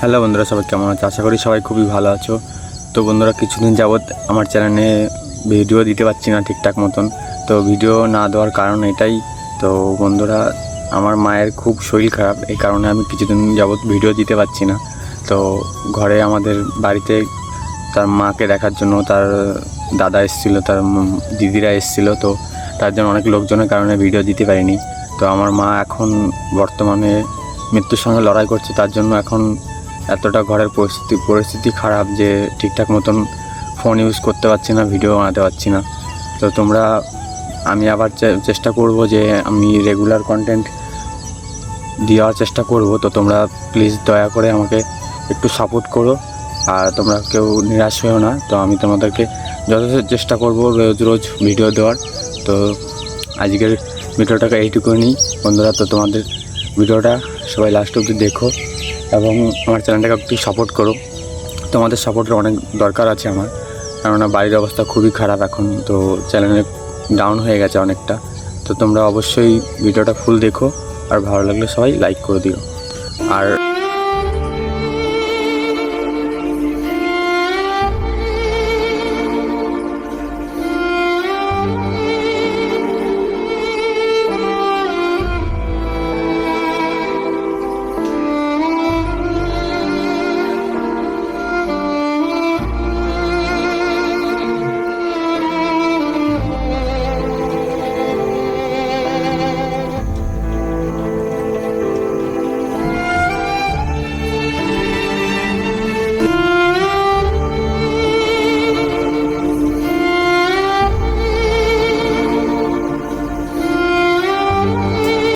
Hello বন্ধুরা, সবাই কেমন আছো? আশা করি সবাই খুবই ভালো আছো। তো বন্ধুরা, কিছুদিন যাবৎ আমার চ্যানেলে ভিডিও দিতে পারছি না ঠিকঠাক মতন। তো ভিডিও না দেওয়ার কারণ এটাই। তো বন্ধুরা, আমার মায়ের খুব শরীর খারাপ, এই কারণে আমি কিছুদিন যাবৎ ভিডিও দিতে পারছি না। তো ঘরে আমাদের বাড়িতে তার মাকে দেখার জন্য তার দাদা এসেছিল, তার দিদিরা এসেছিল। তো তার জন্য অনেক লোকজনের কারণে ভিডিও দিতে পারিনি। তো আমার মা এখন বর্তমানে মৃত্যুর সঙ্গে লড়াই করছে, তার জন্য এখন এতটা ঘরের পরিস্থিতি পরিস্থিতি খারাপ যে ঠিকঠাক মতন ফোন ইউজ করতে পারছি না ভিডিও বানাতে পারছি না। তো তোমরা, আমি আবার চেষ্টা করব যে আমি রেগুলার কন্টেন্ট দেওয়ার চেষ্টা করব। তো তোমরা প্লিজ দয়া করে আমাকে একটু সাপোর্ট করো। আর তোমরা কেউ নিরাশ হয়েও না। তো আমি তোমাদেরকে যথেষ্ট চেষ্টা করব রোজ রোজ ভিডিও দেওয়ার। তো আজকের ভিডিওটাকে এইটুকুনি বন্ধুরা, তো তোমাদের ভিডিওটা সবাই লাস্ট অবধি দেখো এবং আমার চ্যানেলটাকে একটু সাপোর্ট করো। তোমাদের সাপোর্টের অনেক দরকার আছে আমার, কেননা বাড়ির অবস্থা খুবই খারাপ এখন, তো চ্যানেলে ডাউন হয়ে গেছে অনেকটা। তো তোমরা অবশ্যই ভিডিওটা ফুল দেখো, আর ভালো লাগলে সবাই লাইক করে দিও। আর